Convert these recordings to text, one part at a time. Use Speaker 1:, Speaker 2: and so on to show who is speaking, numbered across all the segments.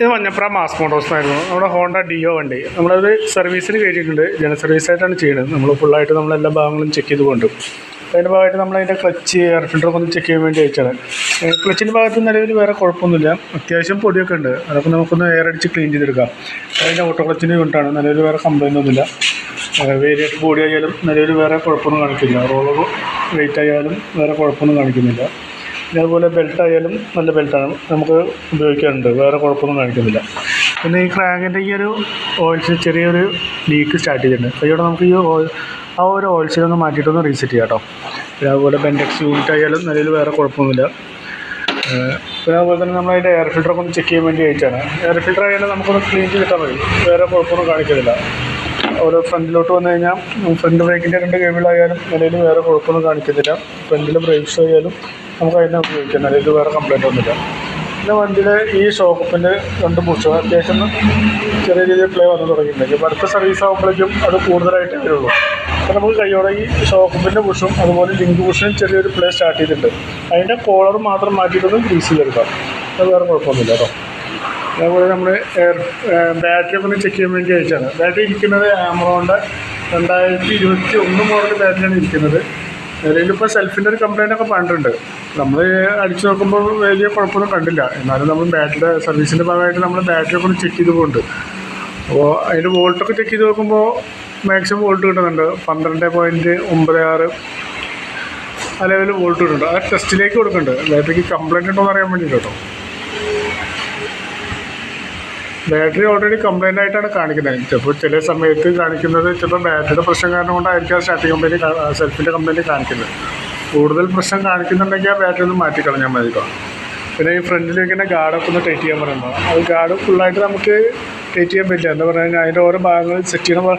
Speaker 1: ഇത് മഞ്ഞപ്ര മാസ് മോട്ടോഴ്സായിരുന്നു നമ്മുടെ Honda deo വണ്ടി. നമ്മളത് സർവീസിന് കയറ്റിയിട്ടുണ്ട്. ജന സർവീസായിട്ടാണ് ചെയ്യുന്നത്. നമ്മൾ ഫുള്ളായിട്ട് നമ്മളെല്ലാ ഭാഗങ്ങളും ചെക്ക് ചെയ്ത് കൊണ്ട്. അതിന്റെ ഭാഗമായിട്ട് നമ്മളതിന്റെ ക്ലച്ച് എയർ ഫിൽറ്ററൊക്കെ ഒന്ന് ചെക്ക് ചെയ്യാൻ വേണ്ടി അയച്ചാണ് ക്ലച്ചിന്റെ ഭാഗത്ത് നിലവിൽ വേറെ കുഴപ്പമൊന്നുമില്ല. അത്യാവശ്യം പൊടിയൊക്കെ ഉണ്ട്. അതൊക്കെ നമുക്കൊന്ന് എയർ അടിച്ച് ക്ലീൻ ചെയ്തെടുക്കാം. അതിന്റെ ഓട്ടോ ക്ലച്ചിന്റെ യൂണിറ്റാണ് നിലവിൽ വേറെ കംപ്ലൈന്റ് ഒന്നുമില്ല. വേരിയേറ്റ് ബോഡി ആയാലും നിലവിൽ വേറെ കുഴപ്പമൊന്നും കാണിക്കുന്നില്ല റോളർ വെയിറ്റ് ആയാലും വേറെ കുഴപ്പമൊന്നും കാണിക്കുന്നില്ല. പിന്നെ ബെൽറ്റ് ആയാലും നല്ല ബെൽറ്റാണ് നമുക്ക് ഉപയോഗിക്കാറുണ്ട്. വേറെ കുഴപ്പമൊന്നും കാണിക്കുന്നില്ല. പിന്നെ ഈ ക്രാങ്കിന്റെ ഈ ഒരു ഓയിൽസിൽ ചെറിയൊരു ലീക്ക് സ്റ്റാർട്ട് ചെയ്തിട്ടുണ്ട്. കൈയോടെ നമുക്ക് ഈ ഓയിൽ ആ ഒരു ഓയിൽസിൽ ഒന്ന് മാറ്റിയിട്ടൊന്ന് റീസെറ്റ് ചെയ്യാം കേട്ടോ പിന്നെ അതുപോലെ ബെൻഡെക്സ് യൂണിറ്റ് ആയാലും നിലയിൽ വേറെ കുഴപ്പമൊന്നുമില്ല. പിന്നെ അതുപോലെ തന്നെ നമ്മൾ അതിന്റെ എയർ ഫിൽറ്ററൊക്കെ ഒന്ന് ചെക്ക് ചെയ്യാൻ വേണ്ടി അയച്ചാണ് എയർ ഫിൽറ്റർ ആയാലും നമുക്കൊന്ന് ക്ലീൻ ചെയ്തിട്ടാൽ മതി. വേറെ കുഴപ്പമൊന്നും കാണിക്കുന്നില്ല. ഓരോ ഫ്രണ്ടിലോട്ട് വന്നു കഴിഞ്ഞാൽ ഫ്രണ്ട് ബ്രേക്കിന്റെ രണ്ട് കേബിളായാലും നിലയിൽ വേറെ കുഴപ്പമൊന്നും കാണിക്കുന്നില്ല. ഫ്രണ്ടിൽ ബ്രേക്സ് ആയാലും നമുക്ക് അതിനെ ഉപയോഗിക്കാം ഇത് വേറെ കംപ്ലൈന്റ് ഒന്നുമില്ല. പിന്നെ വണ്ടിയുടെ ഈ ഷോക്കപ്പിന്റെ രണ്ട് പുഷ് അത്യാവശ്യം ചെറിയ രീതിയിൽ പ്ലേ വന്ന് തുടങ്ങിയിട്ടുണ്ട്. അടുത്ത സർവീസ് ആകുമ്പോഴേക്കും അത് കൂടുതലായിട്ടേ വരുള്ളൂ. അപ്പോൾ നമുക്ക് കൈയോടെ ഈ ഷോക്കപ്പിന്റെ പുഷും അതുപോലെ ലിങ്ക് പുഷും ചെറിയൊരു പ്ലേ സ്റ്റാർട്ട് ചെയ്തിട്ടുണ്ട്. അതിന്റെ കോളർ മാത്രം മാറ്റിയിട്ടൊന്ന് ചെയ്തെടുക്കാം. അത് വേറെ കുഴപ്പമൊന്നുമില്ല കേട്ടോ. അതേപോലെ നമ്മൾ ബാറ്ററി ഒന്ന് ചെക്ക് ചെയ്യാൻ വേണ്ടി അയച്ചാണ് ബാറ്ററി ഇരിക്കുന്നത് ആമറോണിന്റെ രണ്ടായിരത്തി ഇരുപത്തി ഒന്ന് മോഡൽ ബാറ്ററിയാണ് ഇരിക്കുന്നത്. നിലവിലിപ്പോൾ സെൽഫിന്റെ ഒരു കംപ്ലൈന്റ് ഒക്കെ പറഞ്ഞിട്ടുണ്ട് നമ്മൾ അടിച്ചു നോക്കുമ്പോൾ വലിയ കുഴപ്പമൊന്നും കണ്ടില്ല. എന്നാലും നമ്മൾ ബാറ്ററി സർവീസിന്റെ ഭാഗമായിട്ട് നമ്മൾ ബാറ്ററി ഒക്കെ ഒന്ന് ചെക്ക് ചെയ്ത് പോകുന്നുണ്ട് അപ്പോൾ അതിന്റെ വോൾട്ടൊക്കെ ചെക്ക് ചെയ്ത് നോക്കുമ്പോൾ മാക്സിമം വോൾട്ട് കിട്ടുന്നുണ്ട്. പന്ത്രണ്ട് പോയിന്റ് ഒമ്പത് ആറ് ആ ലെവലിൽ വോൾട്ട് കിട്ടുന്നുണ്ട്. അത് ടെസ്റ്റിലേക്ക് കൊടുക്കുന്നുണ്ട്. ബാറ്ററിക്ക് കംപ്ലയിന്റ് ഉണ്ടോ എന്ന് അറിയാൻ വേണ്ടിയിട്ട് കേട്ടോ ബാറ്ററി ഓൾറെഡി കംപ്ലൈന്റ് ആയിട്ടാണ് കാണിക്കുന്നത്. ചിലപ്പോൾ ചില സമയത്ത് കാണിക്കുന്നത് ചിലപ്പോൾ ബാറ്ററിയുടെ പ്രശ്നം കാരണം കൊണ്ടായിരിക്കും സ്റ്റാർട്ടിംഗ് കമ്പനി സെൽഫിന്റെ കംപ്ലൈന്റ് കാണിക്കുന്നത്. കൂടുതൽ പ്രശ്നം കാണിക്കുന്നുണ്ടെങ്കിൽ ആ ബാറ്ററി ഒന്ന് മാറ്റിക്കളഞ്ഞാൽ മതി പിന്നെ ഈ ഫ്രണ്ടിൽ ഇങ്ങനെ ഗാർഡൊക്കെ ഒന്ന് ടൈറ്റ് ചെയ്യാൻ പറയുമ്പോൾ അത് ഗാർഡ് ഫുള്ളായിട്ട് നമുക്ക് ടൈറ്റ് ചെയ്യാൻ പറ്റില്ല. എന്താ പറയുക അതിന്റെ ഓരോ ഭാഗങ്ങൾ സെറ്റ് ചെയ്യണ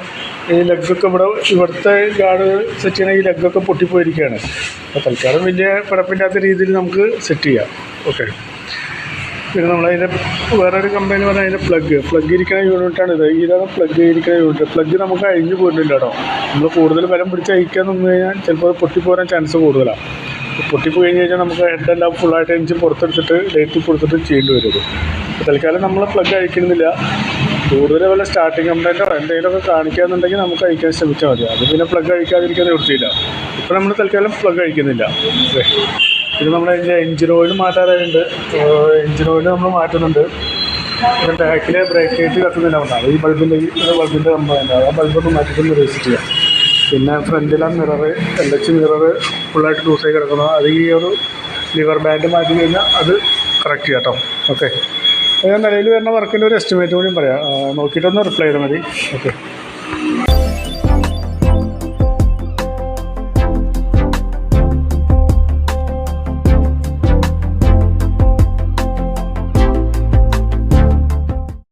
Speaker 1: ഈ ലെഗൊക്കെ ഇവിടെ ഇവിടുത്തെ ഗാർഡ് സെറ്റ് ചെയ്യണ ഈ ലെഗൊക്കെ പൊട്ടിപ്പോയിരിക്കുകയാണ്. അപ്പോൾ തൽക്കാലം വലിയ കുഴപ്പമില്ലാത്ത രീതിയിൽ നമുക്ക് സെറ്റ് ചെയ്യാം. ഓക്കെ പിന്നെ നമ്മളതിന്റെ വേറൊരു കമ്പനി പറഞ്ഞാൽ അതിന്റെ പ്ലഗ് പ്ലഗ് ഇരിക്കുന്ന യൂണിറ്റാണ് ഇത്. ഇതാണ് പ്ലഗ് ഇരിക്കുന്ന യൂണിറ്റ് പ്ലഗ് നമുക്ക് അഴിഞ്ഞു പോയിട്ടില്ല കേട്ടോ നമ്മൾ കൂടുതൽ ബലം പിടിച്ച് അയക്കാൻ നിന്ന് കഴിഞ്ഞാൽ ചിലപ്പോൾ അത് പൊട്ടിപ്പോരാൻ ചാൻസ് കൂടുതലാണ് പൊട്ടിപ്പോയി കഴിഞ്ഞ് കഴിഞ്ഞാൽ നമുക്ക് ഹെഡെല്ലാം ഫുള്ളായിട്ട് എഞ്ചിൻ പുറത്തെടുത്തിട്ട് ഡേറ്റ് കൊടുത്തിട്ട് ചെയ്യേണ്ടി വരും. തൽക്കാലം നമ്മൾ പ്ലഗ് അഴിക്കുന്നില്ല കൂടുതൽ വല്ല സ്റ്റാർട്ടിങ് കംപ്ലൈന്റോ എന്തെങ്കിലുമൊക്കെ കാണിക്കാന്നുണ്ടെങ്കിൽ നമുക്ക് അഴിക്കാൻ ശ്രമിച്ചാൽ മതി. അത് പിന്നെ പ്ലഗ് അഴിക്കാതിരിക്കാൻ നിർത്തിയില്ല ഇപ്പോൾ നമ്മൾ തൽക്കാലം പ്ലഗ് അഴിക്കുന്നില്ല. ഓക്കെ നമ്മൾ അതിന്റെ എഞ്ചിൻ ഓയിൽ മാറ്റാറായിട്ടുണ്ട്. എഞ്ചിൻ ഓയിൽ നമ്മൾ മാറ്റുന്നുണ്ട്. പിന്നെ ബാക്കിലെ ബ്രേക്ക് ലൈറ്റ് കത്തുന്നില്ല ഉണ്ടാവും ഈ ബൾബിന്റെ ഈ ബൾബിന്റെ കംപ്ലൈന്റ് ആ ബൾബൊന്ന് മാറ്റിട്ട് നിരീക്ഷിച്ച് ചെയ്യാം. പിന്നെ ഫ്രണ്ടിലെ മിറർ എൽ എച്ച് മിറർ ഫുള്ളായിട്ട് ലൂസായി കിടക്കുന്നു. അത് ഈ ഒരു ലിവർ ബാൻഡ് മാറ്റി കഴിഞ്ഞാൽ അത് കറക്റ്റ് ചെയ്യാം കേട്ടോ ഓക്കെ ഞാൻ നിലയിൽ വരുന്ന വർക്കിന്റെ ഒരു എസ്റ്റിമേറ്റ് കൂടിയും പറയാം. നോക്കിയിട്ടൊന്ന് റിപ്ലൈ ചെയ്താൽ മതി. ഓക്കെ